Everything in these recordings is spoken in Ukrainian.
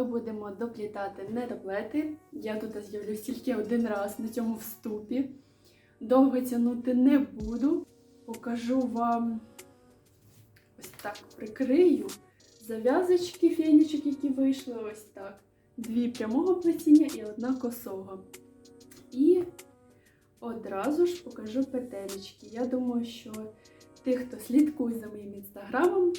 ми будемо доплітати недоплети. Я тут з'явлюсь тільки один раз на цьому вступі. Довго тягнути не буду. Покажу вам ось так прикрию зав'язочки фенічок, які вийшли ось так. Дві прямого плетіння і одна косого. І одразу ж покажу петелечки. Я думаю, що тих, хто слідкує за моїм інстаграмом,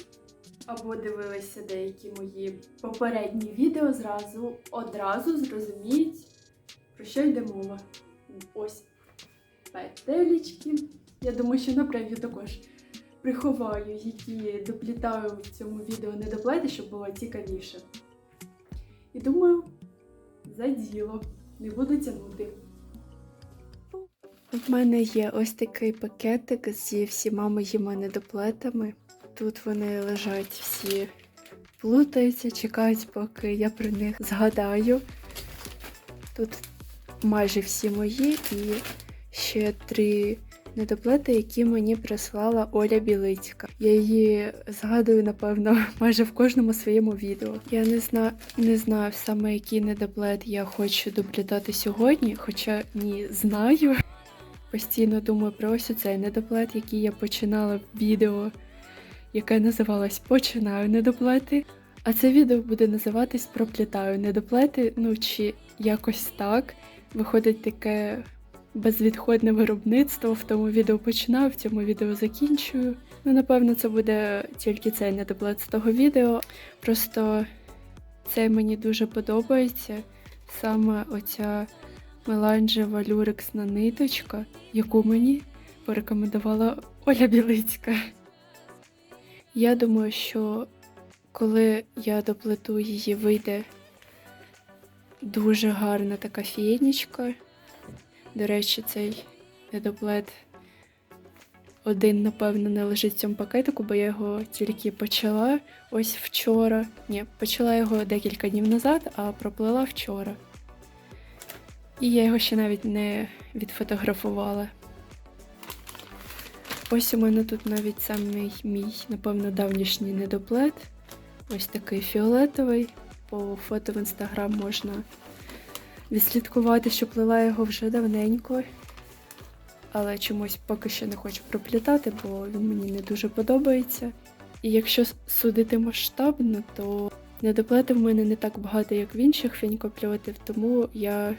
або дивилися деякі мої попередні відео, зразу одразу зрозуміють, про що йде мова. Ось петелечки. Я думаю, що на прев'ю також приховаю, які доплітаю в цьому відео недоплети, щоб було цікавіше. І думаю, за діло. Не буду тягнути. В мене є ось такий пакетик зі всіма моїми недоплетами. Тут вони лежать всі, плутаються, чекають, поки я про них згадаю. Тут майже всі мої і ще три недоплети, які мені прислала Оля Білицька. Я її згадую, напевно, майже в кожному своєму відео. Я не знаю, не знаю саме, який недоплет я хочу доплітати сьогодні, хоча ні, знаю. Постійно думаю про ось цей недоплет, який я починала в відео, яке називалось Починаю недоплети. А це відео буде називатись Проплітаю недоплети, ну чи якось так. Виходить таке безвідходне виробництво. В тому відео починаю, в цьому відео закінчую. Ну, напевно, це буде тільки цей недоплет з того відео. Просто цей мені дуже подобається. Саме оця меланжева люрексна ниточка, яку мені порекомендувала Оля Білицька. Я думаю, що коли я доплету її, вийде дуже гарна така фієнічка. До речі, цей недоплет один, напевно, не лежить в цьому пакетику, бо я його тільки почала ось вчора. Ні, почала його декілька днів назад, а проплела вчора. І я його ще навіть не відфотографувала. Ось у мене тут навіть самий мій, напевно, давнішній недоплет. Ось такий фіолетовий. По фото в інстаграм можна відслідкувати, що плела його вже давненько. Але чомусь поки що не хочу проплітати, бо він мені не дуже подобається. І якщо судити масштабно, то недоплетів в мене не так багато, як в інших фінькопльотів, тому я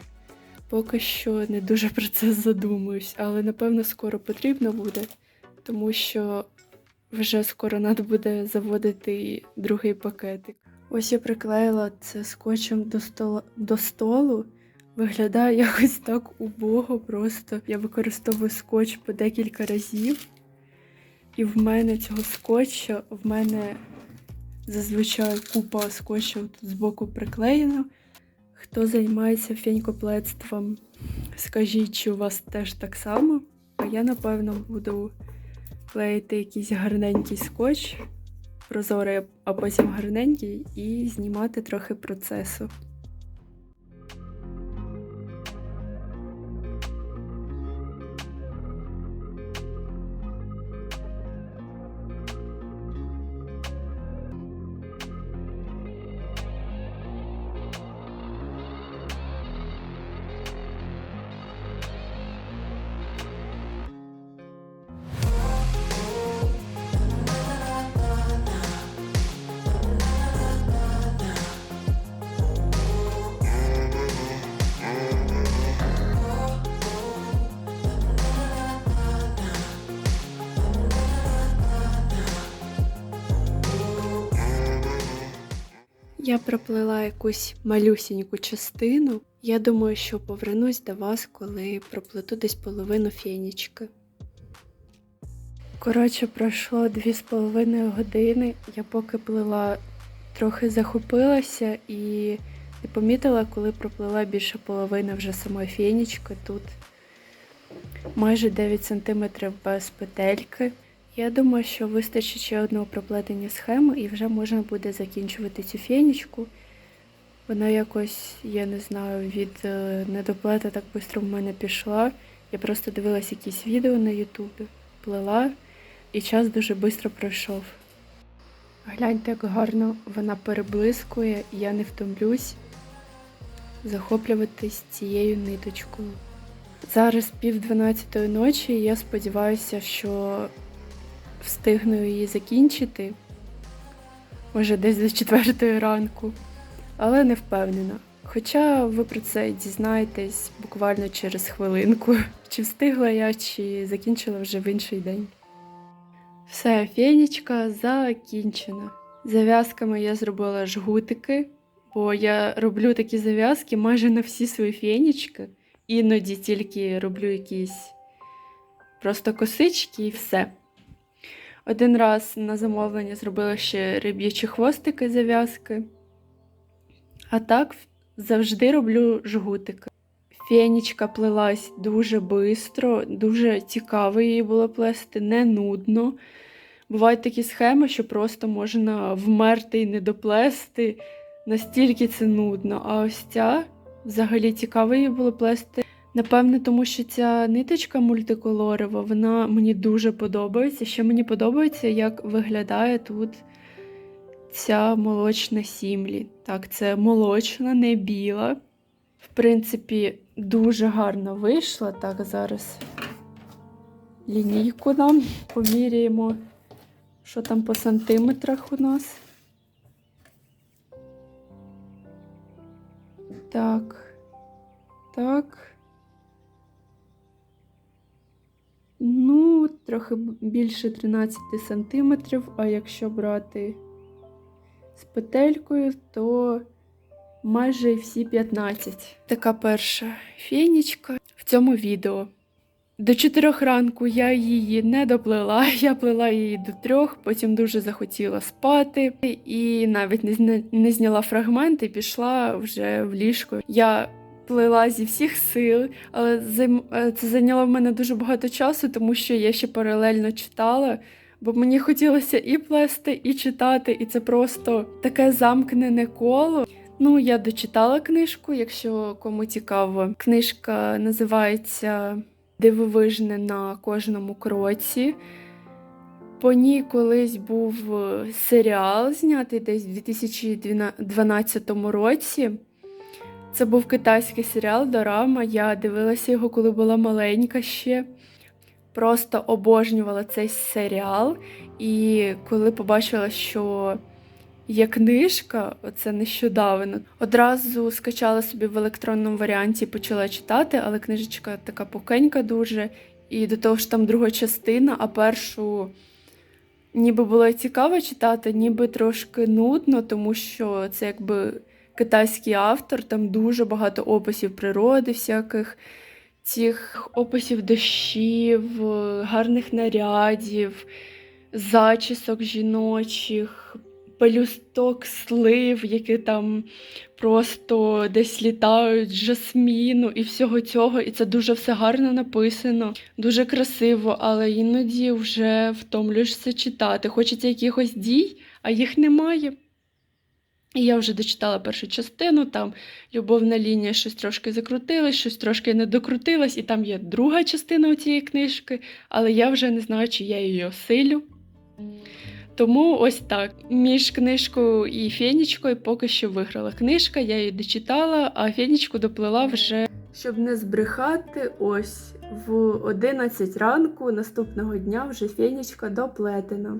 поки що не дуже про це задумуюсь, але напевно скоро потрібно буде, тому що вже скоро треба буде заводити другий пакетик. Ось я приклеїла це скотчем до стола до столу. Виглядає якось так убого, просто я використовую скотч по декілька разів. І в мене цього скотча, в мене зазвичай купа скотчів тут збоку приклеєна. Хто займається фенькоплетством, скажіть, чи у вас теж так само. А я, напевно, буду клеїти якийсь гарненький скотч, прозорий, а потім гарненький, і знімати трохи процесу. Я проплила якусь малюсіньку частину. Я думаю, що повернусь до вас, коли проплету десь половину фенічки. Коротше, пройшло дві з половиною години. Я поки плила, трохи захопилася і не помітила, коли проплила більше половини вже самої фенічки. Тут майже 9 см без петельки. Я думаю, що вистачить ще одного проплетення схеми і вже можна буде закінчувати цю фенічку. Вона якось, я не знаю, від е, недоплета так швидко в мене пішла. Я просто дивилась якісь відео на Ютубі, плела, і час дуже швидко пройшов. Гляньте, як гарно вона переблискує, я не втомлюсь захоплюватись цією ниточкою. Зараз пів дванадцятої ночі, і я сподіваюся, що встигну її закінчити. Може, десь до четвертої ранку, але не впевнена. Хоча ви про це дізнаєтесь буквально через хвилинку, чи встигла я, чи закінчила вже в інший день. Все, фенічка закінчена. Зав'язками я зробила жгутики, бо я роблю такі зав'язки майже на всі свої фенічки. Іноді тільки роблю якісь просто косички і все. Один раз на замовлення зробила ще риб'ячі хвостики зав'язки. А так завжди роблю жгутики. Фенічка плелась дуже швидко, дуже цікаво її було плести, не нудно. Бувають такі схеми, що просто можна вмерти і не доплести. Настільки це нудно. А ось ця взагалі цікаво її було плести. Напевне, тому що ця ниточка мультикольорова, вона мені дуже подобається. Ще мені подобається, як виглядає тут ця молочна сімлі. Так, це молочна, не біла. В принципі, дуже гарно вийшла. Так, зараз лінійку нам поміряємо, що там по сантиметрах у нас. Так, так. Трохи більше 13 сантиметрів, а якщо брати з петелькою, то майже всі 15. Така перша фенічка в цьому відео. До чотирьох ранку я її не доплела, я плела її до трьох, потім дуже захотіла спати і навіть не зняла фрагменти, пішла вже в ліжко. Я плела зі всіх сил, але е, це зайняло в мене дуже багато часу, тому що я ще паралельно читала. Бо мені хотілося і плести, і читати, і це просто таке замкнене коло. Ну, я дочитала книжку, якщо кому цікаво. Книжка називається Дивовижне на кожному кроці. По ній колись був е, серіал знятий десь в 2012 році. Це був китайський серіал Дорама. Я дивилася його, коли була маленька ще. Просто обожнювала цей серіал. І коли побачила, що є книжка, оце нещодавно, одразу скачала собі в електронному варіанті і почала читати, але книжечка така пухенька дуже. І до того ж там друга частина, а першу ніби було цікаво читати, ніби трошки нудно, тому що це якби китайський автор, там дуже багато описів природи, всяких цих описів дощів, гарних нарядів, зачісок жіночих, пелюсток слив, які там просто десь літають, жасміну і всього цього. І це дуже все гарно написано, дуже красиво, але іноді вже втомлюєшся читати. Хочеться якихось дій, а їх немає. І я вже дочитала першу частину, там любовна лінія щось трошки закрутилась, щось трошки не докрутилась, і там є друга частина цієї книжки, але я вже не знаю, чи я її осилю. Тому ось так. Між книжкою і фенічкою поки що виграла книжка, я її дочитала, а фенічку доплила вже. Щоб не збрехати, ось в 11 ранку наступного дня вже фенічка доплетена.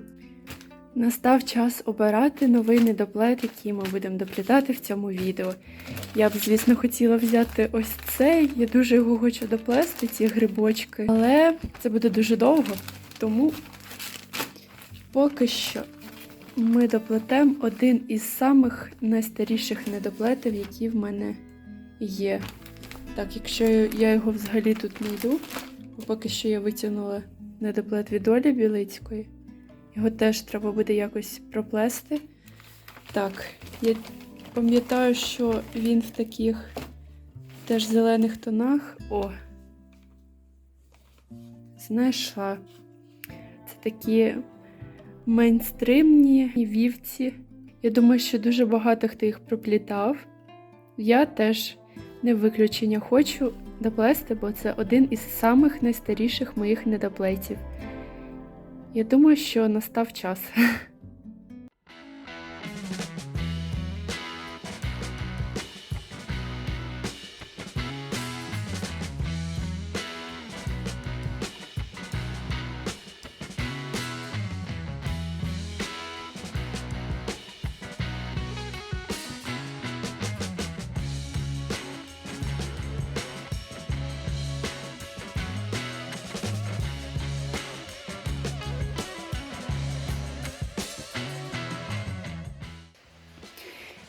Настав час обирати новий недоплет, який ми будемо доплітати в цьому відео. Я б, звісно, хотіла взяти ось цей. Я дуже його хочу доплести, ці грибочки, але це буде дуже довго. Тому поки що ми доплетемо один із самих найстаріших недоплетів, які в мене є. Так, якщо я його взагалі тут не йду, бо поки що я витягнула недоплет від Олі Білицької. Його теж треба буде якось проплести. Так, я пам'ятаю, що він в таких теж зелених тонах. О! Знайшла. Це такі мейнстримні вівці. Я думаю, що дуже багато хто їх проплітав. Я теж не виключення хочу доплести, бо це один із самих найстаріших моїх недоплетів. Я думаю, що настав час.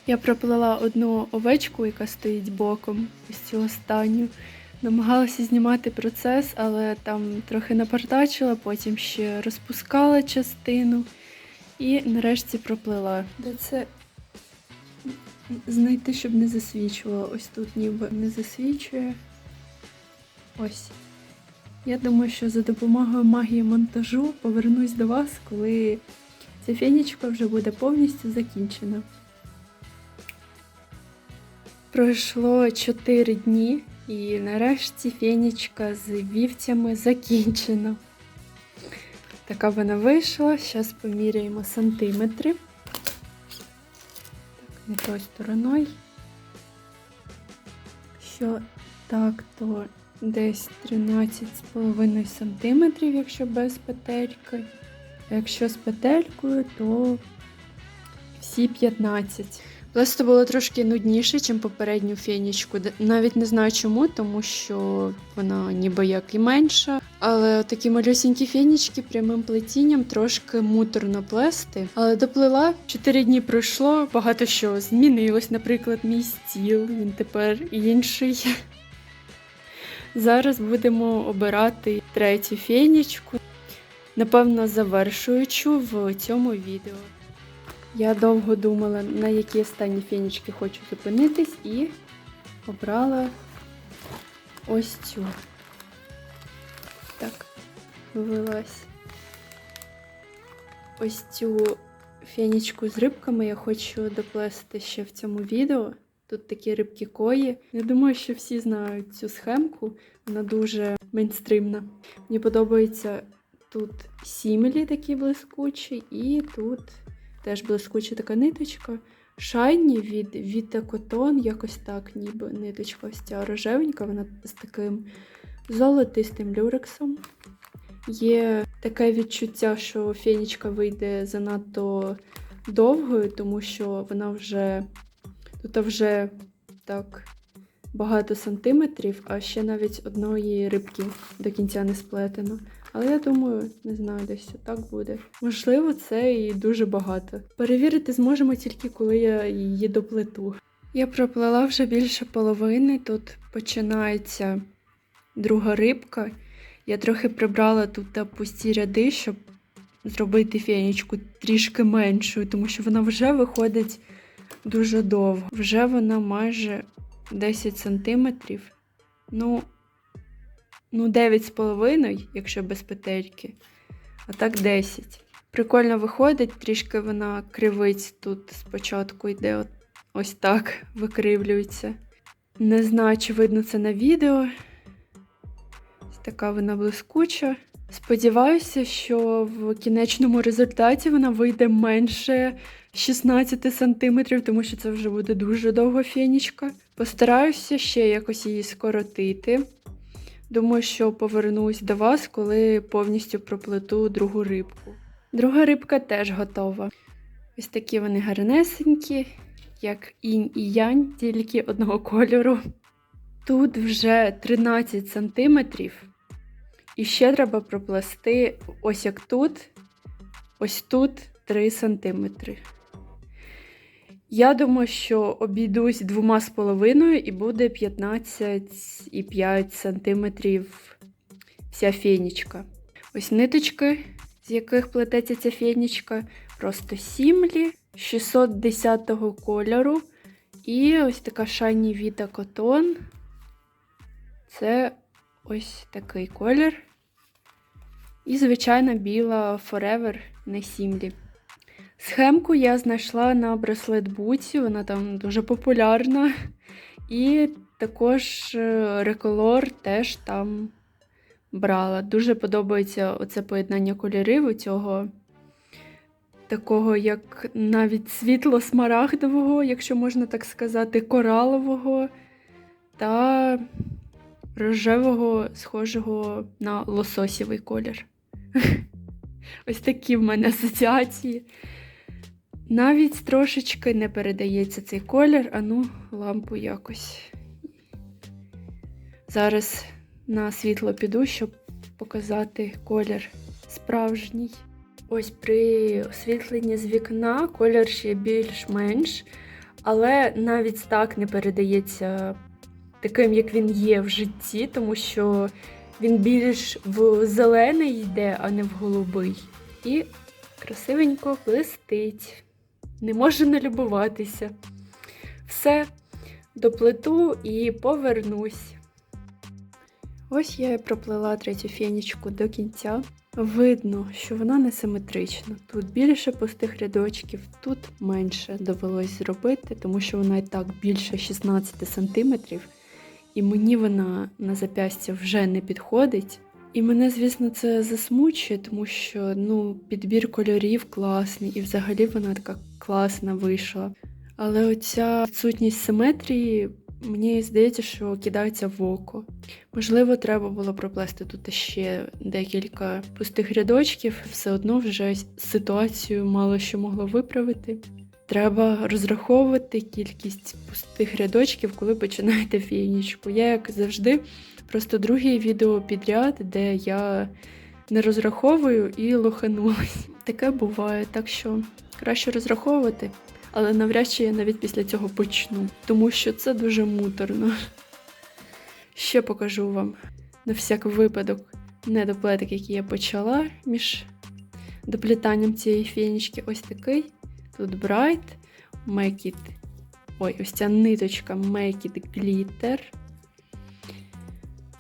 Я проплела одну овечку, яка стоїть боком, ось цю останню. Намагалася знімати процес, але там трохи напартачила, потім ще розпускала частину і нарешті проплила. Де це знайти, щоб не засвічувало. Ось тут ніби не засвічує. Ось. Я думаю, що за допомогою магії монтажу повернусь до вас, коли ця фенічка вже буде повністю закінчена. Пройшло 4 дні, і нарешті фенічка з вівцями закінчена. Така вона вийшла. Зараз поміряємо сантиметри. Так, не тою стороною. Що так, то десь 13,5 сантиметрів, якщо без петельки. Якщо з петелькою, то всі 15. Просто було трошки нудніше, ніж попередню фенічку. Навіть не знаю чому, тому що вона ніби як і менша. Але такі малюсінькі фенічки прямим плетінням трошки муторно плести. Але доплила 4 дні пройшло, багато що змінилось. Наприклад, мій стіл, він тепер інший. Зараз будемо обирати третю фенічку, напевно, завершуючу в цьому відео. Я довго думала, на які останні фенічки хочу зупинитись, і обрала ось цю. Так, вилилась. Ось цю фенічку з рибками я хочу доплести ще в цьому відео. Тут такі рибки кої. Я думаю, що всі знають цю схемку. Вона дуже мейнстримна. Мені подобається тут сімелі такі блискучі, і тут теж блискуча така ниточка. Шайні від Vita Cotton, якось так, ніби ниточка ось ця рожевенька, вона з таким золотистим люрексом. Є таке відчуття, що фенічка вийде занадто довгою, тому що вона вже тут вже так багато сантиметрів, а ще навіть одної рибки до кінця не сплетено. Але я думаю, не знаю, десь так буде. Можливо, це і дуже багато. Перевірити зможемо тільки коли я її доплету. Я проплела вже більше половини. Тут починається друга рибка. Я трохи прибрала тут пусті ряди, щоб зробити фенічку трішки меншою, тому що вона вже виходить дуже довго. Вже вона майже 10 сантиметрів. Ну, ну 9,5, якщо без петельки. А так 10. Прикольно виходить, трішки вона кривить тут спочатку йде от, ось так, викривлюється. Не знаю, чи видно це на відео. Така вона блискуча. Сподіваюся, що в кінечному результаті вона вийде менше 16 сантиметрів, тому що це вже буде дуже довга фенічка. Постараюся ще якось її скоротити. Думаю, що повернусь до вас, коли повністю проплету другу рибку. Друга рибка теж готова. Ось такі вони гарнесенькі, як інь і янь, тільки одного кольору. Тут вже 13 сантиметрів. І ще треба проплести ось як тут, ось тут 3 сантиметри. Я думаю, що обійдусь двома з половиною і буде 15,5 сантиметрів вся фенічка. Ось ниточки, з яких плететься ця фенічка, просто сімлі 610 кольору. І ось така шайні Vita Cotton. Це ось такий колір. І, звичайно, біла Forever не сімлі. Схемку я знайшла на браслет Буці, вона там дуже популярна. І також е, реколор теж там брала. Дуже подобається оце поєднання кольорів у цього такого, як навіть світло-смарагдового, якщо можна так сказати, коралового та рожевого, схожого на лососєвий колір. Ось такі в мене асоціації. Навіть трошечки не передається цей колір, а ну, лампу якось. Зараз на світло піду, щоб показати колір справжній. Ось при освітленні з вікна колір ще більш-менш, Але навіть так не передається таким, як він є в житті, тому що він більш в зелений йде, а не в голубий. І красивенько блистить. Не можу налюбуватися. Все, доплету і повернусь. Ось я і проплела третю фенічку до кінця. Видно, що вона не симетрична. Тут більше пустих рядочків, тут менше довелось зробити, тому що вона і так більше 16 см, і мені вона на запястя вже не підходить. І мене, звісно, це засмучує, тому що ну, підбір кольорів класний, і взагалі вона така класна вийшла. Але оця відсутність симетрії, мені здається, що кидається в око. Можливо, треба було проплести тут ще декілька пустих рядочків, все одно вже ситуацію мало що могло виправити. Треба розраховувати кількість пустих рядочків, коли починаєте фінічку. Я, як завжди, просто друге відео підряд, де я не розраховую і лоханулась. Таке буває, так що краще розраховувати, але навряд чи я навіть після цього почну, тому що це дуже муторно. Ще покажу вам на всяк випадок недоплетик, який я почала між доплітанням цієї фінічки. Ось такий. Тут Bright, Make It. Ой, ось ця ниточка Make It Glitter.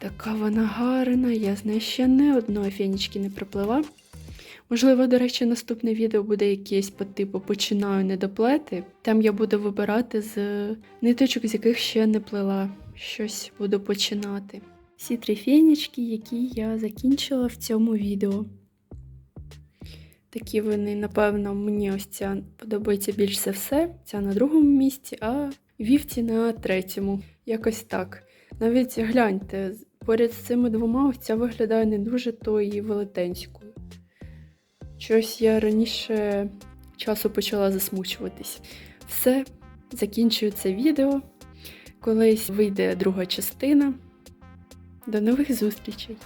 Така вона гарна. Я з нею ще не одної фінічки не пропливла. Можливо, до речі, наступне відео буде якесь по типу починаю недоплети. Там я буду вибирати з ниточок, з яких ще не плела. Щось буду починати. Всі три фенічки, які я закінчила в цьому відео. Такі вони, напевно, мені ось ця подобається більш за все. Ця на другому місці, а вівці на третьому. Якось так. Навіть гляньте, поряд з цими двома ось виглядає не дуже то і велетенською. Щось я раніше часу почала засмучуватись. Все, закінчую це відео. Колись вийде друга частина. До нових зустрічей!